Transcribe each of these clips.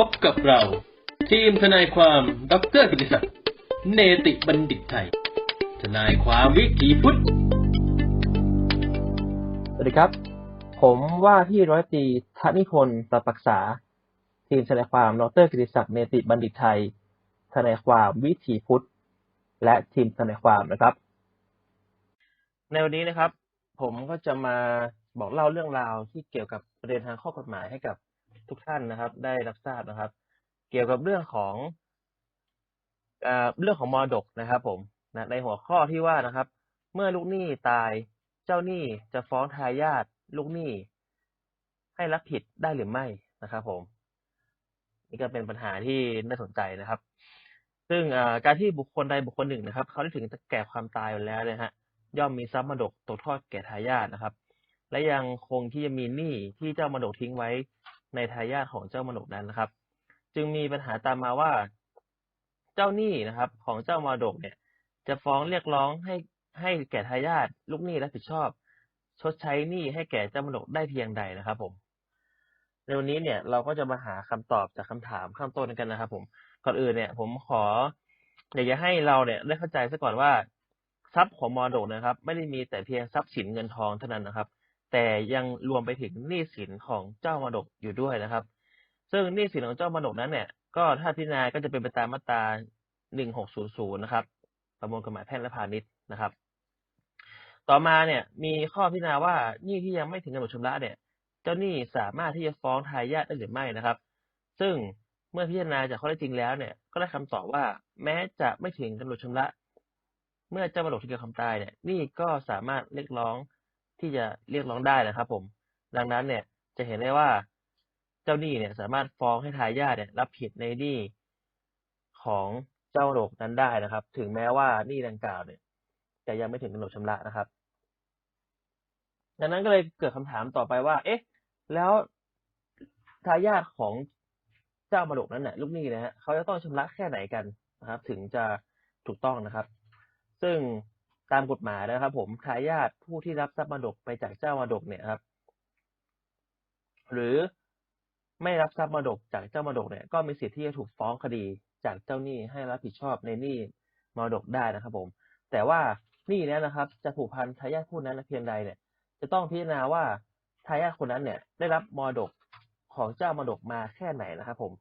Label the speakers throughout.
Speaker 1: พบกับเรา ทีมทนายความดรกิติศักดิ์เนติบัณฑิตไทย ทนายความวิถีพุทธ
Speaker 2: สวัสดีครับ ผมว่าที่ร้อยตรีธนิพนธ์ประปักษา ทีมทนายความดรกิติศักดิ์เนติบัณฑิตไทย ทนายความวิถีพุทธ และทีมทนายความนะครับ ในวันนี้นะครับ ผมก็จะมาบอกเล่าเรื่องราวที่เกี่ยวกับประเด็นทางข้อกฎหมายให้กับ ทุกท่านนะครับ ได้รับทราบนะครับ เกี่ยวกับเรื่องของเรื่องของมรดกนะครับ ผมนะในหัวข้อที่ว่านะครับ เมื่อลูกหนี้ตายเจ้าหนี้จะฟ้องทายาทลูกหนี้ ให้รับผิดได้หรือไม่นะครับ ผม นี่ก็เป็นปัญหาที่น่าสนใจนะครับ ซึ่งการที่บุคคลใดบุคคลหนึ่งนะครับ เขาได้ถึงแก่ความตายอยู่แล้วนะฮะย่อมมีทรัพย์มรดกตกทอดแก่ทายาทนะครับ และยังคงที่จะมีหนี้ที่เจ้ามรดกทิ้งไว้ ในทายาทของเจ้ามรดกนั้นนะครับ จึงมีปัญหาตามมาว่า เจ้าหนี้นะครับ ของเจ้ามรดกเนี่ย จะฟ้องเรียกร้องให้ให้แก่ทายาทลูกหนี้รับผิดชอบ ชดใช้หนี้ให้แก่เจ้ามรดกได้เพียงใดนะครับ ผมในวันนี้เนี่ยเราก็จะมาหาคำตอบจากคำถามข้างต้นกันนะครับ ผมก่อนอื่นเนี่ย ผมขออยากจะให้เราเนี่ยได้เข้าใจซะก่อนว่า ทรัพย์ของมรดกนะครับ ไม่ได้มีแต่เพียงทรัพย์สินเงินทองเท่านั้นนะครับ แต่ยังรวมไปถึงหนี้สินของเจ้ามรดกอยู่ด้วยนะครับ ซึ่งหนี้สินของเจ้ามรดกนั้นเนี่ย ก็ถ้าพิจารณาก็จะเป็นไปตามมาตรา 1600 นะครับ ประมวลกฎหมายแพ่งและพาณิชย์นะครับ ต่อมาเนี่ยมีข้อพิจารณาว่าหนี้ที่ยังไม่ถึงกำหนดชำระเนี่ย เจ้าหนี้สามารถที่จะฟ้องทายาทได้หรือไม่นะครับ ซึ่งเมื่อพิจารณาจากข้อเท็จริงแล้วเนี่ย ก็ได้คำตอบว่า แม้จะไม่ถึงกำหนดชำระ เมื่อเจ้ามรดกถึงแก่ความตายเนี่ยหนี้ก็สามารถเรียกร้อง ที่จะเรียกร้องได้นะครับ ผม ดังนั้นเนี่ยจะเห็นได้ว่าเจ้าหนี้เนี่ย สามารถฟ้องให้ทายาทเนี่ย รับผิดในหนี้ของเจ้ามรกนั้นได้นะครับ ถึงแม้ว่าหนี้ดังกล่าวเนี่ยจะยังไม่ถึงกำหนดชำระนะครับ ดังนั้นก็เลยเกิดคำถามต่อไปว่า เอ๊ะ แล้วทายาทของเจ้ามรดกนั้นเนี่ยลูกหนี้นะฮะเขาจะต้องชำระแค่ไหนกันนะครับ ถึงจะถูกต้องนะครับ ซึ่ง ตามกฎหมายนะครับ ผมทายาทผู้ที่รับทรัพย์มรดกไปจากเจ้ามรดกเนี่ยครับ หรือไม่รับทรัพย์มรดกจากเจ้ามรดกเนี่ย ก็มีสิทธิ์ที่จะถูกฟ้องคดีจากเจ้าหนี้ให้รับผิดชอบในหนี้มรดกได้นะครับ ผม แต่ว่าหนี้นี้นะครับ จะผูกพันทายาทผู้นั้นเพียงใดเนี่ย จะต้องพิจารณาว่าทายาทคนนั้นเนี่ย ได้รับมรดกของเจ้ามรดกมาแค่ไหนนะครับ ผม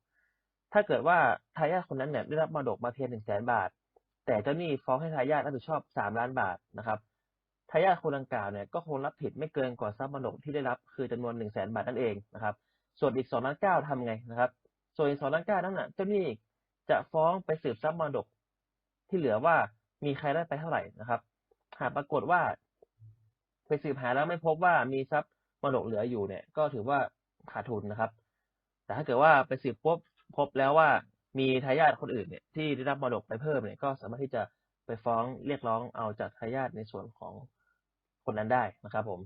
Speaker 2: ถ้าเกิดว่าทายาทคนนั้นเนี่ยได้รับมรดกมาเพียงหนึ่งแสนบาท แต่เจ้าหนี้ฟ้องให้ทายาทรับผิดชอบสามล้านบาทนะครับทายาทคนดังกล่าวเนี่ยก็คงรับผิดไม่เกินกว่าทรัพย์มรดกที่ได้รับคือจำนวนหนึ่งแสนบาทนั่นเองนะครับ ส่วนอีกสองล้านเก้าทำไงนะครับ ส่วนอีกสองล้านเก้านั้นน่ะเจ้าหนี้จะฟ้องไปสืบทรัพย์มรดกที่เหลือว่ามีใครได้ไปเท่าไหร่นะครับ หากปรากฏว่า ไปสืบหาแล้วไม่พบว่ามีทรัพย์มรดกเหลืออยู่เนี่ย ก็ถือว่าขาดทุนนะครับ แต่ถ้าเกิดว่าไปสืบพบพบแล้วว่า มีทายาทคนอื่นเนี่ยที่ได้รับมรดกไปเพิ่มเนี่ยก็สามารถที่จะไปฟ้องเรียกร้องเอาจากทายาทในส่วนของคนนั้นได้นะครับผม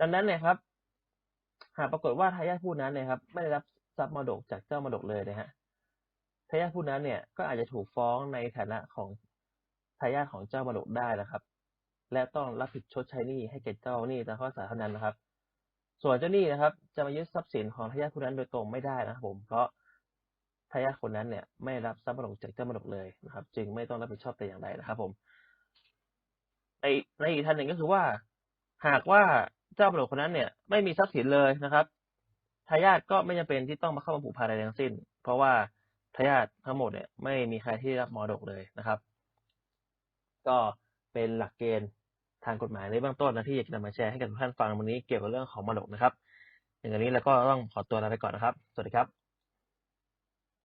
Speaker 2: ดังนั้นเนี่ยครับ หากปรากฏว่าทายาทผู้นั้นเนี่ยครับไม่ได้รับทรัพย์มรดกจากเจ้ามรดกเลยนะฮะทายาทผู้นั้นเนี่ยก็อาจจะถูกฟ้องในฐานะของทายาทของเจ้ามรดกได้นะครับ และต้องรับผิดชดใช้หนี้ให้แก่เจ้าหนี้ตามข้อสาเท่านั้นนะครับ ส่วนเจ้าหนี้นะครับ จะมายึดทรัพย์สินของทายาทผู้นั้นโดยตรงไม่ได้นะครับผมเพราะ ทายาทคนนั้นเนี่ยไม่รับทรัพย์มรดกจากเจ้ามรดกเลยนะครับ จึงไม่ต้องรับผิดชอบแต่อย่างใดนะครับ ผม ในในอีกท่านหนึ่งก็คือว่า หากว่าเจ้ามรดกคนนั้นเนี่ย ไม่มีทรัพย์สินเลยนะครับทายาทก็ไม่จำเป็นที่ต้องมาเข้ามาผูกพันอะไรทั้งสิ้น เพราะว่าทายาททั้งหมดเนี่ยไม่มีใครที่รับมรดกเลยนะครับ ก็เป็นหลักเกณฑ์ทางกฎหมายในเบื้องต้นนะที่อยากจะนำมาแชร์ให้กับทุกท่านฟังวันนี้เกี่ยวกับเรื่องของมรดกนะครับ อย่างนี้แล้วก็ต้องขอตัวลาไปก่อนนะครับ สวัสดีครับ